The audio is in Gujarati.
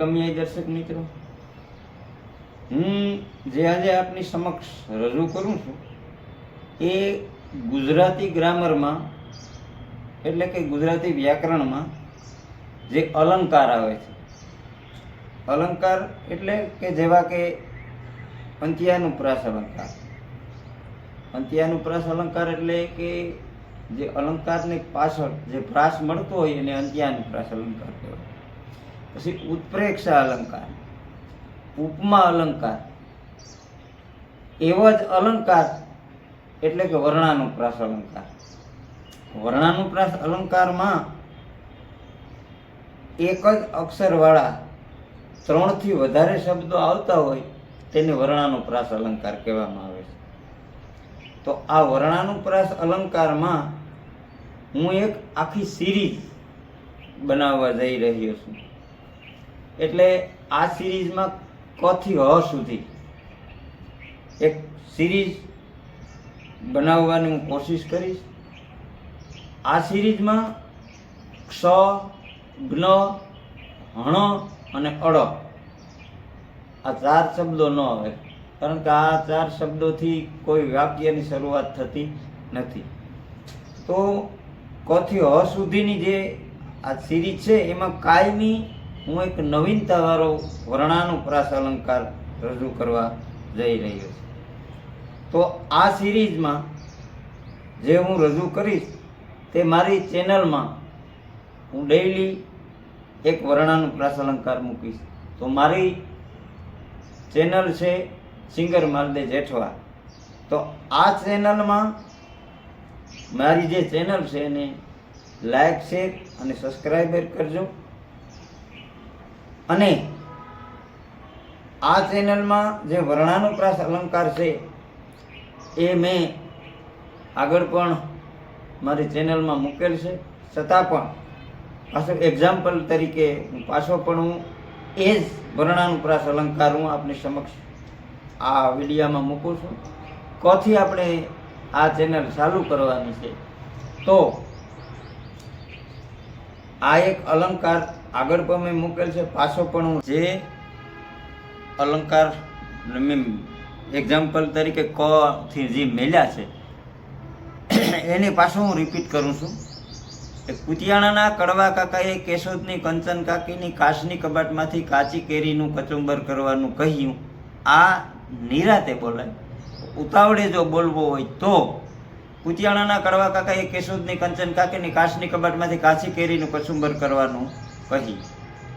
કમિયાઈ દર્શક મિત્રો હું જે આજે આપની સમક્ષ રજૂ કરું છું, એ ગુજરાતી ગ્રામરમાં, એટલે કે ગુજરાતી વ્યાકરણમાં, જે અલંકાર આવે છે. અલંકાર એટલે કે જેવા કે અંત્યાનુપ્રાસ અલંકાર. અંત્યાનુપ્રાસ અલંકાર એટલે કે જે અલંકારની પાછળ જે પ્રાસ મળતો હોય એને અંત્યાનુપ્રાસ અલંકાર કહેવાય. પછી ઉત્પ્રેક્ષા અલંકાર, ઉપમા અલંકાર. એવો જ અલંકાર એટલે કે વર્ણાનુપ્રાસ અલંકાર. વર્ણાનુપ્રાસ અલંકારમાં એક જ અક્ષરવાળા ત્રણથી વધારે શબ્દો આવતા હોય તેને વર્ણાનુપ્રાસ અલંકાર કહેવામાં આવે છે. તો આ વર્ણાનુપ્રાસ અલંકારમાં હું એક આખી સિરીઝ બનાવવા જઈ રહ્યો છું. એટલે આ સિરીઝમાં કથી હ સુધી? એક સિરીઝ બનાવવાની હું કોશિશ કરીશ. આ સિરીઝમાં ક્ષ, જ્ઞ, હણ અને અડ આ ચાર શબ્દો ન આવે, કારણ કે આ ચાર શબ્દોથી કોઈ વાક્યની શરૂઆત થતી નથી. તો કથી હ સુધીની જે આ સિરીઝ છે, એમાં કાયમી હું એક નવીનતાવાળો વર્ણાનુપ્રાસ અલંકાર રજૂ કરવા જઈ રહ્યો છું. તો આ સિરીઝમાં જે હું રજૂ કરીશ, તે મારી ચેનલમાં હું ડેઈલી એક વર્ણાનુપ્રાસ અલંકાર મૂકીશ. તો મારી ચેનલ છે સિંગર માલદે જેઠવા. તો આ ચેનલમાં મારી જે ચેનલ છે એને લાઈક શેર અને સબસ્ક્રાઈબર કરજો. અને આ ચેનલમાં જે વર્ણાનુપ્રાસ અલંકાર છે, એ મેં આગળ પણ મારી ચેનલમાં મૂકેલ છે. છતાં પણ, પાછો એક્ઝામ્પલ તરીકે હું પાછો પણ હું એ જ વર્ણાનુપ્રાસ અલંકાર હું આપની સમક્ષ આ વિડીયામાં મૂકું છું. કોથી આપણે આ ચેનલ ચાલુ કરવાની છે? તો, આ એક અલંકાર આગળ પણ મેં મૂકેલ છે, પાછો પણ હું જે અલંકાર મેં એક્ઝામ્પલ તરીકે ક થી જે મેલ્યા છે, એની પાછું હું રિપીટ કરું છું. કુતિયાણાના કડવા કાકાએ કેશોદની કંચન કાકીની કાચની કબાટમાંથી કાચી કેરીનું કચુંબર કરવાનું કહ્યું. આ નિરાતે બોલાય. ઉતાવળે જો બોલવો હોય તો કુતિયાણાના કડવા કાકાએ કેશોદની કંચન કાકીની કાચની કબાટમાંથી કાચી કેરીનું કચુંબર કરવાનું કહ્યું